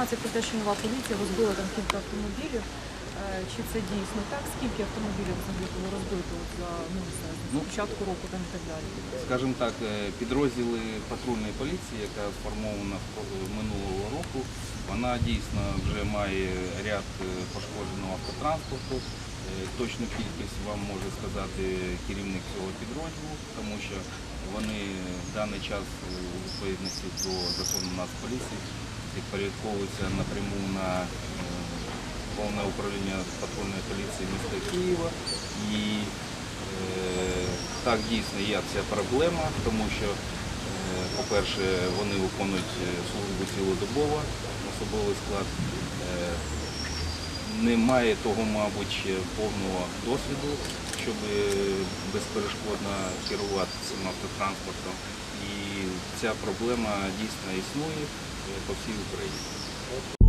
що нова поліція розбила там кілька автомобілів. Е, Чи це дійсно так? Скільки автомобілів взагалі було розбито за ну, Ну, початку року там і так далі? Скажімо так, е, підрозділи патрульної поліції, яка сформована минулого року, вона дійсно вже має ряд е, пошкодженого автотранспорту. Точну кількість вам може сказати керівник цього підрозділу, тому що вони в даний час у відповідності до закону Нацполіції підпорядковуються напряму на е, головне управління патрульної поліції міста Києва. І е, так дійсно є ця проблема, тому що, е, по-перше, вони виконують е, службу цілодобово, особовий склад. Е, немає того, мабуть, повного досвіду, щоб е, безперешкодно керувати цим автотранспортом. І ця проблема дійсно існує е, по всій Україні.